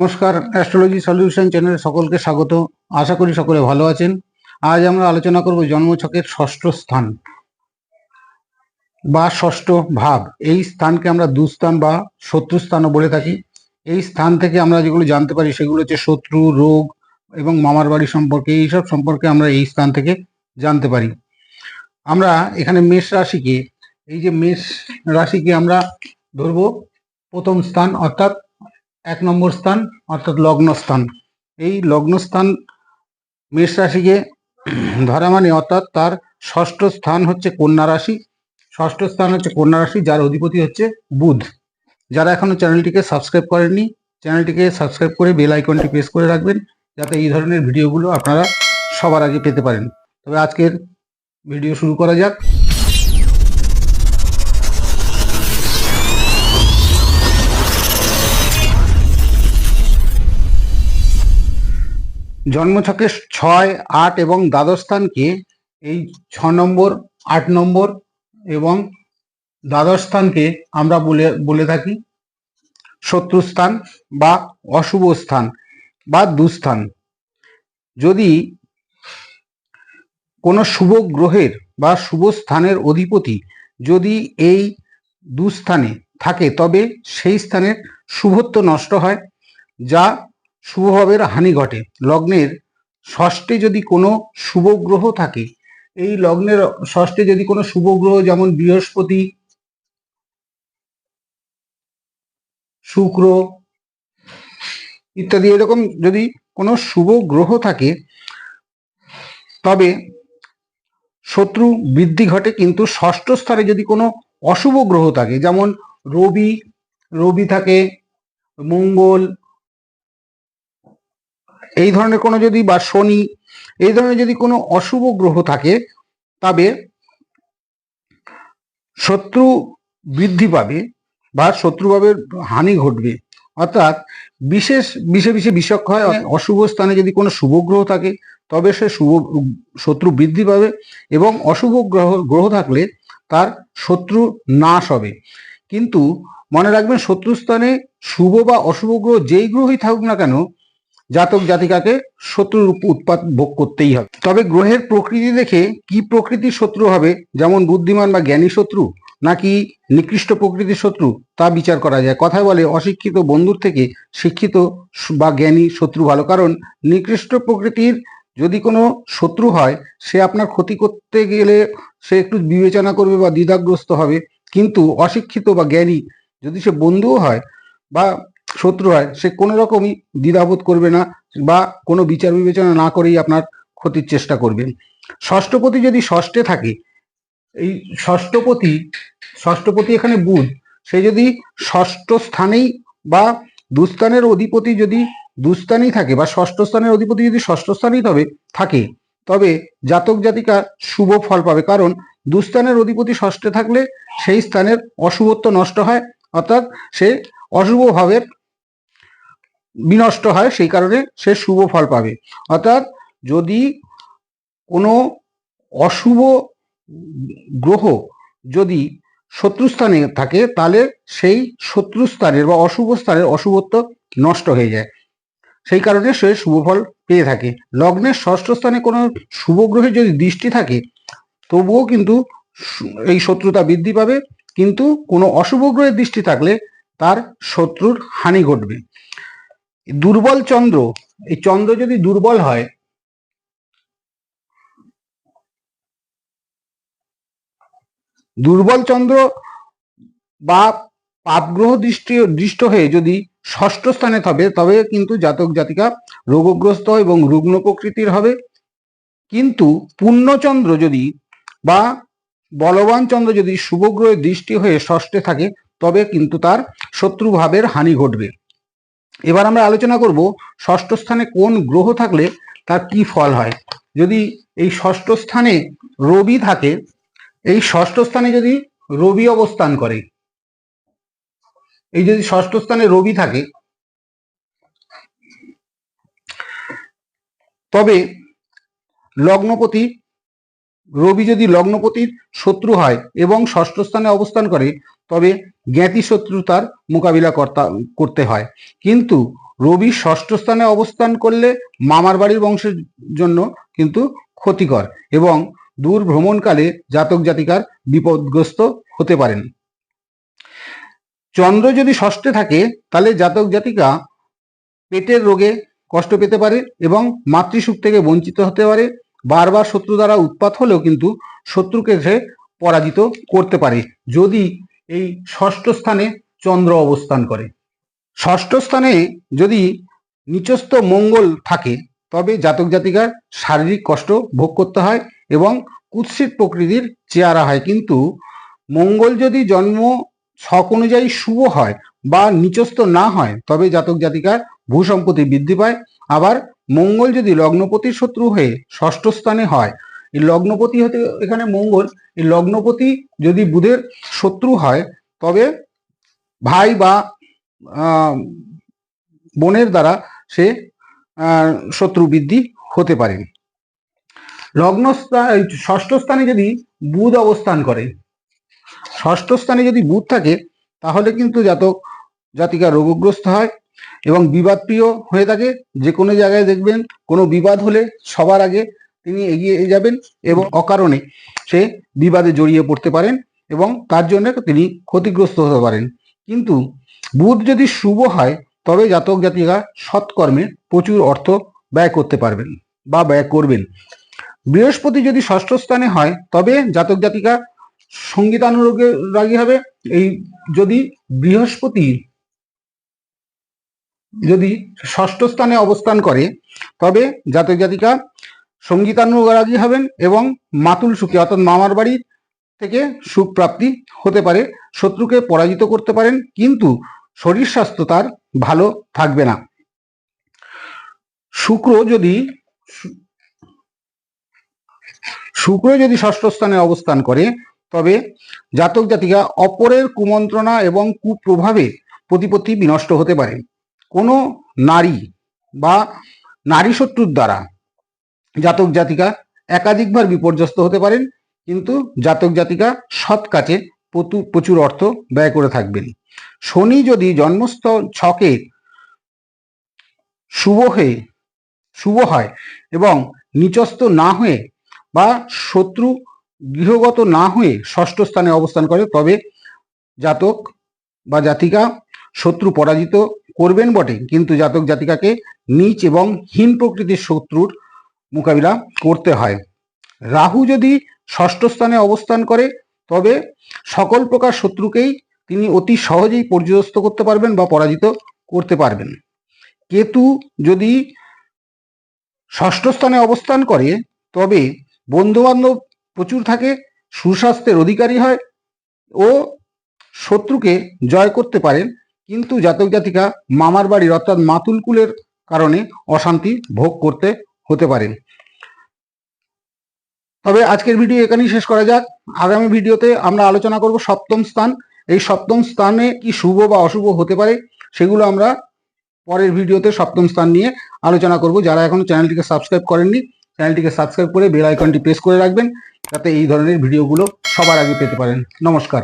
নমস্কার astrology solution চ্যানেলে সকলকে স্বাগত। আশা করি সকলে ভালো আছেন। আজ আমরা আলোচনা করব জন্মছকের ষষ্ঠ স্থান বা ষষ্ঠ ভাব। এই স্থানকে আমরা দুস্থান বা শত্রুস্থানও বলে থাকি। এই স্থান থেকে আমরা যেগুলো জানতে পারি সেগুলো হচ্ছে শত্রু, রোগ এবং মামার বাড়ি সম্পর্কে। এইসব সম্পর্কে আমরা এই স্থান থেকে জানতে পারি। আমরা এখানে মেষ রাশিকে, এই যে মেষ রাশিকে আমরা ধরবো প্রথম স্থান, অর্থাৎ এক নম্বর স্থান, অর্থাৎ লগ্ন স্থান এই লগ্ন স্থান মেষ রাশিকে ধরা মানে অর্থাৎ তার ষষ্ঠ স্থান হচ্ছে কন্যা রাশি। ষষ্ঠ স্থান হচ্ছে কন্যা রাশি, যার অধিপতি হচ্ছে বুধ। যারা এখনও চ্যানেলটিকে সাবস্ক্রাইব করেননি, চ্যানেলটিকে সাবস্ক্রাইব করে বেল আইকনটি প্রেস করে রাখবেন, যাতে এই ধরনের ভিডিওগুলো আপনারা সবার আগে পেতে পারেন। তবে আজকের ভিডিও শুরু করা যাক। জন্মছকে ছয়, আট এবং দ্বাদশ স্থানকে এই ছ নম্বর, আট নম্বর এবং দ্বাদশ স্থানকে আমরা বলে বলে থাকি। শত্রুস্থান বা অশুভ স্থান বা দুস্থান। যদি কোনো শুভ গ্রহের বা শুভ স্থানের অধিপতি যদি এই দুস্থানে থাকে, তবে সেই স্থানের শুভত্ব নষ্ট হয়, যা শুভভাবের হানি ঘটে। লগ্নের ষষ্ঠে যদি কোনো শুভ গ্রহ থাকে, এই লগ্নের ষষ্ঠে যদি কোনো শুভ গ্রহ যেমন বৃহস্পতি, শুক্র ইত্যাদি, এরকম যদি কোনো শুভ গ্রহ থাকে, তবে শত্রু বৃদ্ধি ঘটে, কিন্তু ষষ্ঠ স্তরে যদি কোনো অশুভ গ্রহ থাকে, যেমন রবি রবি থাকে, মঙ্গল এই ধরনের কোনো যদি বা শনি এই ধরনের যদি কোনো অশুভ গ্রহ থাকে তবে শত্রু বৃদ্ধি পাবে বা শত্রুভাবে হানি ঘটবে। অর্থাৎ বিশেষ বিশে বিশে বিষক হয় অশুভ স্থানে যদি কোনো শুভ গ্রহ থাকে তবে সে শুভ শত্রু বৃদ্ধি পাবে এবং অশুভ গ্রহ গ্রহ থাকলে তার শত্রু নাশ হবে। কিন্তু মনে রাখবেন শত্রুস্থানে শুভ বা অশুভ গ্রহ যেই গ্রহই থাকুক না কেন জাতক জাতিকাকে শত্রুর উৎপাত ভোগ করতেই হবে। তবে গ্রহের প্রকৃতি দেখে কি প্রকৃতির শত্রু হবে? যেমন বুদ্ধিমান বা জ্ঞানী শত্রু নাকি নিকৃষ্ট প্রকৃতির শত্রু? তা বিচার করা যায়। কথায় বলে অশিক্ষিত বন্ধুর থেকে শিক্ষিত বা জ্ঞানী শত্রু ভালো। কারণ নিকৃষ্ট প্রকৃতির যদি কোনো শত্রু হয়, সে আপনার ক্ষতি করতে গেলে সে একটু বিবেচনা করবে বা দ্বিধাগ্রস্ত হবে। কিন্তু অশিক্ষিত বা জ্ঞানী যদি সে বন্ধুও হয় বা শত্রু হয়, সে কোনো রকমই দ্বিধাবোধ করবে না বা কোনো বিচার বিবেচনা না করেই আপনার ক্ষতির চেষ্টা করবেন ষষ্ঠপতি যদি ষষ্ঠে থাকে, এই ষষ্ঠপতি ষষ্ঠপতি এখানে বুধ, সে যদি ষষ্ঠ স্থানেই বা দুস্থানের অধিপতি যদি দুস্থানেই থাকে বা ষষ্ঠ স্থানের অধিপতি যদি ষষ্ঠ স্থানেই তবে, থাকে, তবে জাতক জাতিকা শুভ ফল পাবে। কারণ দুস্থানের অধিপতি ষষ্ঠে থাকলে সেই স্থানের অশুভত্ব নষ্ট হয়, অর্থাৎ সে অশুভ ভাবের বিনষ্ট হয়, সেই কারণে সে শুভ ফল পাবে। অর্থাৎ যদি কোনো অশুভ গ্রহ যদি শত্রুস্থানে থাকে, তাহলে সেই শত্রুস্থানের বা অশুভ স্থানের অশুভত্ব নষ্ট হয়ে যায়। সেই কারণে সে শুভ ফল পেয়ে থাকে। লগ্নের ষষ্ঠ স্থানে কোনো শুভ গ্রহে যদি দৃষ্টি থাকে, তবুও কিন্তু এই শত্রুতা বৃদ্ধি পাবে। কিন্তু কোনো অশুভ গ্রহের দৃষ্টি থাকলে তার শত্রুর হানি ঘটবে। দুর্বল চন্দ্র, এই চন্দ্র যদি দুর্বল হয়, দুর্বল চন্দ্র বা পাপগ্রহ দৃষ্টি, দৃষ্ট হয়ে যদি ষষ্ঠ স্থানে থাকবে তবে কিন্তু জাতক জাতিকা রোগগ্রস্ত এবং রুগ্ন প্রকৃতির হবে। কিন্তু পূর্ণচন্দ্র যদি বা বলবান চন্দ্র যদি শুভগ্রহের দৃষ্টি হয়ে ষষ্ঠে থাকে, তবে কিন্তু তার শত্রুভাবের হানি ঘটবে। এবার আমরা আলোচনা করব ষষ্ঠ স্থানে কোন গ্রহ থাকলে তার কি ফল হয়। যদি এই ষষ্ঠ স্থানে রবি থাকে, এই ষষ্ঠ স্থানে যদি রবি অবস্থান করে, এই যদি ষষ্ঠ স্থানে রবি থাকে, তবে লগ্নপতি রবি যদি লগ্নপতির শত্রু হয় এবং ষষ্ঠ স্থানে অবস্থান করে, তবে জ্ঞাতি শত্রুতার মোকাবিলা কর্তা, করতে হয়। কিন্তু রবি ষষ্ঠ স্থানে অবস্থান করলে মামার বাড়ির বংশের জন্য কিন্তু ক্ষতিকর এবং দূর ভ্রমণকালে জাতক জাতিকার বিপদগ্রস্ত হতে পারেন। চন্দ্র যদি ষষ্ঠে থাকে, তাহলে জাতক জাতিকা পেটের রোগে কষ্ট পেতে পারে এবং মাতৃসুখ থেকে বঞ্চিত হতে পারে। বারবার শত্রু দ্বারা উৎপাত হলেও কিন্তু শত্রুকে সে পরাজিত করতে পারে যদি এই ষষ্ঠ স্থানে চন্দ্র অবস্থান করে। ষষ্ঠ স্থানে যদি নিচস্থ মঙ্গল থাকে, তবে জাতক জাতিকার শারীরিক কষ্ট ভোগ করতে হয় এবং কুৎসিত প্রকৃতির চেহারা হয়। কিন্তু মঙ্গল যদি জন্ম ছক অনুযায়ী শুভ হয় বা নিচস্থ না হয়, তবে জাতক জাতিকার ভূসম্পত্তি বৃদ্ধি পায়। আবার মঙ্গল যদি লগ্নপতির শত্রু হয়ে ষষ্ঠ স্থানে হয়, এই লগ্নপতি হতে এখানে মঙ্গল, এই লগ্নপতি যদি বুধের শত্রু হয়, তবে ভাই বা বোনের দ্বারা সে শত্রু বৃদ্ধি হতে পারে। লগ্ন ষষ্ঠ স্থানে যদি বুধ অবস্থান করে, ষষ্ঠ স্থানে যদি বুধ থাকে, তাহলে কিন্তু জাতক, জাতিকা রোগগ্রস্ত হয়। এবং বিবাদ প্রিয় হয়ে থাকে, যে কোনো জায়গায় দেখবেন কোনো বিবাদ হলে সবার আগে তিনি এগিয়ে যাবেন এবং অকারণে সে বিবাদে জড়িয়ে পড়তে পারেন এবং তার জন্য তিনি ক্ষতিগ্রস্ত হতে পারেন। কিন্তু বুধ যদি শুভ হয়, তবে জাতক জাতিকা সৎকর্মে প্রচুর অর্থ ব্যয় করতে পারবেন বা ব্যয় করবেন। বৃহস্পতি যদি ষষ্ঠ স্থানে হয়, তবে জাতক জাতিকা সঙ্গীতানুরাগী রাগী হবে। এই যদি বৃহস্পতি যদি ষষ্ঠ স্থানে অবস্থান করে, তবে জাতক জাতিকা সঙ্গীতানুরাগী হবেন এবং মাতুল সুখী, অর্থাৎ মামার বাড়ি থেকে সুখ প্রাপ্তি হতে পারে, শত্রুকে পরাজিত করতে পারেন, কিন্তু শরীর স্বাস্থ্য তার ভালো থাকবে না। শুক্র যদি শুক্র যদি ষষ্ঠ স্থানে অবস্থান করে, তবে জাতক জাতিকা অপরের কুমন্ত্রণা এবং কুপ্রভাবে প্রতিপত্তি বিনষ্ট হতে পারে। কোনো নারী বা নারী শত্রুর দ্বারা জাতক জাতিকা একাধিকবার বিপর্যস্ত হতে পারেন, কিন্তু জাতক জাতিকা সৎ কাজে প্রচুর অর্থ ব্যয় করে থাকবেন। শনি যদি জন্মস্থ ছকে শুভ হয়ে, শুভ হয় এবং নিচস্থ না হয়ে বা শত্রু গৃহগত না হয়ে ষষ্ঠ স্থানে অবস্থান করে, তবে জাতক বা জাতিকা শত্রু পরাজিত করবেন বটে। কিন্তু জাতক জাতিকাকে নিচ এবং হীন প্রকৃতির শত্রুর মোকাবিলা করতে হয়। রাহু যদি ষষ্ঠ স্থানে অবস্থান করে, তবে সকল প্রকার শত্রুকেই তিনি অতি সহজেই পর্যদস্ত করতে পারবেন বা পরাজিত করতে পারবেন। কেতু যদি ষষ্ঠ স্থানে অবস্থান করে, তবে বন্ধুবান্ধব প্রচুর থাকে, সুস্বাস্থ্যের অধিকারী হয় ও শত্রুকে জয় করতে পারেন কিন্তু জাতক জাতিকা মামার বাড়ির অর্থাৎ মাতুল কুলের কারণে অশান্তি ভোগ করতে হতে পারেন তবে আজকের ভিডিও এখানেই শেষ করা যাক। আগামী ভিডিওতে আমরা আলোচনা করব সপ্তম স্থান। এই সপ্তম স্থানে কি শুভ বা অশুভ হতে পারে সেগুলো আমরা পরের ভিডিওতে সপ্তম স্থান নিয়ে আলোচনা করব। যারা এখনও চ্যানেলটিকে সাবস্ক্রাইব করেননি, চ্যানেলটিকে সাবস্ক্রাইব করে বেল আইকনটি প্রেস করে রাখবেন, যাতে এই ধরনের ভিডিওগুলো সবার আগে পেতে পারেন। নমস্কার।